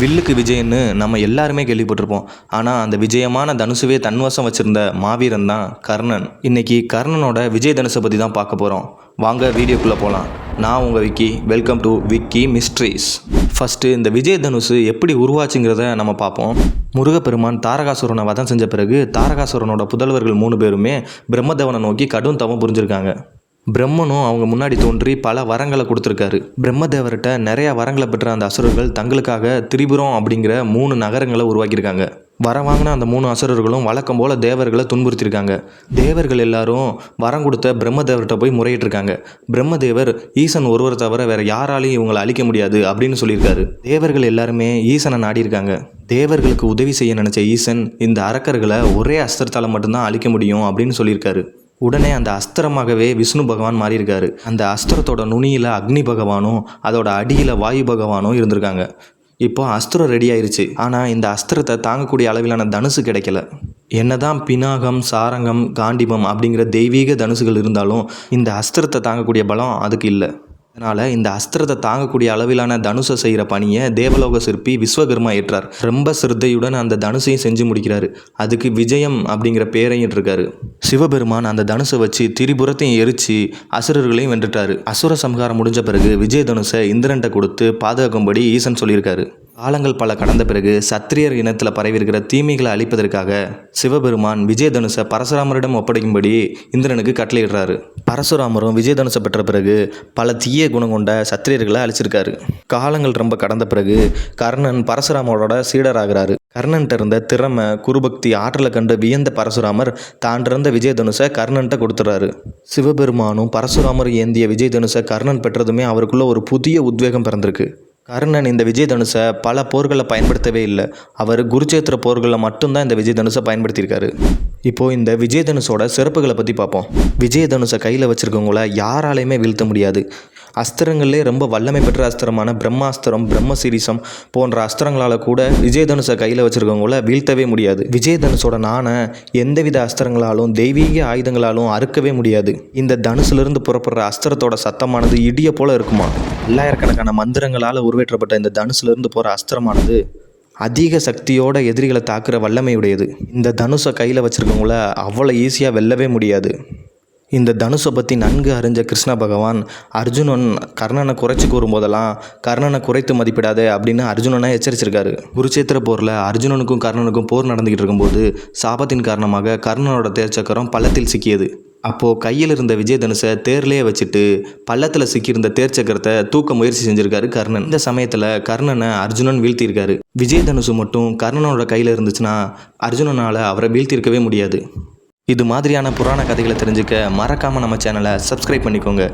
வில்லுக்கு விஜயன்னு நம்ம எல்லாருமே கேள்விப்பட்டிருப்போம். ஆனால் அந்த விஜயமான தனுசுவே தன்வசம் வச்சுருந்த மாவீரன் தான் கர்ணன். இன்னைக்கு கர்ணனோட விஜய் தனுசை பற்றி தான் பார்க்க போகிறோம் வாங்க வீடியோக்குள்ளே போகலாம் நான் உங்கள் Vicky. Welcome to Vicky mysteries first இந்த விஜய் தனுசு எப்படி உருவாச்சுங்கிறத நம்ம பார்ப்போம். முருகப்பெருமான் தாரகாசுரனை வதம் செஞ்ச பிறகு தாரகாசுரனோட புதல்வர்கள் மூணு பேருமே பிரம்மதேவனை நோக்கி கடும் தவம் புரிஞ்சிருக்காங்க. பிரம்மனும் அவங்க முன்னாடி தோன்றி பல வரங்களை கொடுத்துருக்காரு. பிரம்மதேவர்கிட்ட நிறைய வரங்களை பெற்ற அந்த அசுரர்கள் தங்களுக்காக திரிபுரம் அப்படிங்கிற மூணு நகரங்களை உருவாக்கியிருக்காங்க. வர வாங்கின அந்த மூணு அசுரர்களும் வழக்கம் போல் தேவர்களை துன்புறுத்தியிருக்காங்க. தேவர்கள் எல்லாரும் வரம் கொடுத்த பிரம்மதேவர்கிட்ட போய் முறையிட்டிருக்காங்க. பிரம்மதேவர் ஈசன் ஒருவர் தவிர வேற யாராலையும் இவங்களை அழிக்க முடியாது அப்படின்னு சொல்லியிருக்காரு. தேவர்கள் எல்லாருமே ஈசனை நாடியிருக்காங்க. தேவர்களுக்கு உதவி செய்ய நினைச்ச ஈசன் இந்த அரக்கர்களை ஒரே அஸ்திரத்தால் மட்டும்தான் அழிக்க முடியும் அப்படின்னு சொல்லியிருக்காரு. உடனே அந்த அஸ்திரமாகவே விஷ்ணு பகவான் மாறியிருக்காரு. அந்த அஸ்திரத்தோட நுனியில் அக்னி பகவானும் அதோட அடியில் வாயு பகவானும் இருந்திருக்காங்க. இப்போ அஸ்திரம் ரெடி ஆயிருச்சு. ஆனால் இந்த அஸ்திரத்தை தாங்கக்கூடிய அளவிலான தனுசு கிடைக்கல. என்னதான் பினாகம் சாரங்கம் காண்டிபம் அப்படிங்கிற தெய்வீக தனுசுகள் இருந்தாலும் இந்த அஸ்திரத்தை தாங்கக்கூடிய பலம் அதுக்கு இல்லை. அதனால் இந்த அஸ்திரத்தை தாங்கக்கூடிய அளவிலான தனுசை செய்கிற பணியை தேவலோக சிற்பி விஸ்வகர்மா ஏற்றார். ரொம்ப சிரத்தையுடன் அந்த தனுசையும் செஞ்சு முடிக்கிறாரு. அதுக்கு விஜயம் அப்படிங்கிற பேரையும் இருக்காரு சிவபெருமான் அந்த தனுசை வச்சு திரிபுரத்தையும் எரிச்சு அசுரர்களையும் வென்றுட்டாரு. அசுர சம்ஹாரம் முடிஞ்ச பிறகு விஜய தனுசை இந்திரன்ட்ட கொடுத்து பாதுகாக்கும்படி ஈசன் சொல்லியிருக்காரு. காலங்கள் பல கடந்த பிறகு சத்திரியர் இனத்தில் பரவியிருக்கிற தீமைகளை அழிப்பதற்காக சிவபெருமான் விஜயதனுசை பரசுராமரிடம் ஒப்படைக்கும்படி இந்திரனுக்கு கட்டளையிடுறாரு. பரசுராமரும் விஜயதனுசை பெற்ற பிறகு பல தீய குணம் கொண்ட சத்திரியர்களை அழிச்சிருக்காரு. காலங்கள் ரொம்ப கடந்த பிறகு கர்ணன் பரசுராமரோட சீடராகிறாரு. கர்ணன்ட்ட இருந்த திறமை குருபக்தி ஆற்றலை கண்டு வியந்த பரசுராமர் தான் இருந்த விஜயதனுசை கர்ணன்ட்ட கொடுத்துறாரு. சிவபெருமானும் பரசுராமர் ஏந்திய விஜயதனுசை கர்ணன் பெற்றதுமே அவருக்குள்ள ஒரு புதிய உத்வேகம் பிறந்திருக்கு. கர்ணன் இந்த விஜயதனுசை பல போர்களில் பயன்படுத்தவே இல்லை. அவர் குருச்சேத்திர போர்களில் மட்டும்தான் இந்த விஜயதனுசை பயன்படுத்தியிருக்காரு. இப்போது இந்த விஜயதனுஷோட சிறப்புகளை பற்றி பார்ப்போம். விஜயதனுஷை கையில் வச்சுருக்கவங்கள யாராலையுமே வீழ்த்த முடியாது. அஸ்திரங்கள்லே ரொம்ப வல்லமை பெற்ற அஸ்திரமான பிரம்மாஸ்திரம் பிரம்மசிரிசம் போன்ற அஸ்திரங்களால் கூட விஜயதனுஷை கையில் வச்சுருக்கவங்கள வீழ்த்தவே முடியாது. விஜயதனுஷோட நாணை எந்தவித அஸ்திரங்களாலும் தெய்வீக ஆயுதங்களாலும் அறுக்கவே முடியாது. இந்த தனுசுலேருந்து புறப்படுற அஸ்திரத்தோட சத்தமானது இடிய போல இருக்குமா? பல்லாயிரக்கணக்கான மந்திரங்களால் உருவேற்றப்பட்ட இந்த தனுசுலேருந்து போகிற அஸ்திரமானது அதிக சக்தியோட எதிரிகளை தாக்குற வல்லமையுடையது. இந்த தனுஷை கையில் வச்சுருக்கவங்கள அவ்வளோ ஈஸியாக வெல்லவே முடியாது. இந்த தனுஷை பற்றி நன்கு அறிஞ்ச கிருஷ்ண பகவான் அர்ஜுனன் கர்ணனை குறைச்சி கூறும்போதெல்லாம் கர்ணனை குறைத்து மதிப்பிடாதே அப்படின்னு அர்ஜுனனை எச்சரிச்சிருக்காரு. குருச்சேத்திர போரில் அர்ஜுனனுக்கும் கர்ணனுக்கும் போர் நடந்துக்கிட்டு இருக்கும்போது சாபத்தின் காரணமாக கர்ணனோட தேர்ச்சக்கரம் பள்ளத்தில் சிக்கியது. அப்போது கையில் இருந்த விஜயதனுசை தேர்லேயே வச்சுட்டு பள்ளத்தில் சிக்கியிருந்த தேர் சக்கரத்தை தூக்க முயற்சி செஞ்சுருக்காரு கர்ணன். இந்த சமயத்தில் கர்ணனை அர்ஜுனன் வீழ்த்தியிருக்காரு. விஜயதனுசு மட்டும் கர்ணனோட கையில் இருந்துச்சுன்னா அர்ஜுனனால் அவரை வீழ்த்தியிருக்கவே முடியாது. இது மாதிரியான புராண கதைகளை தெரிஞ்சுக்க மறக்காமல் நம்ம சேனலை சப்ஸ்கிரைப் பண்ணிக்கோங்க.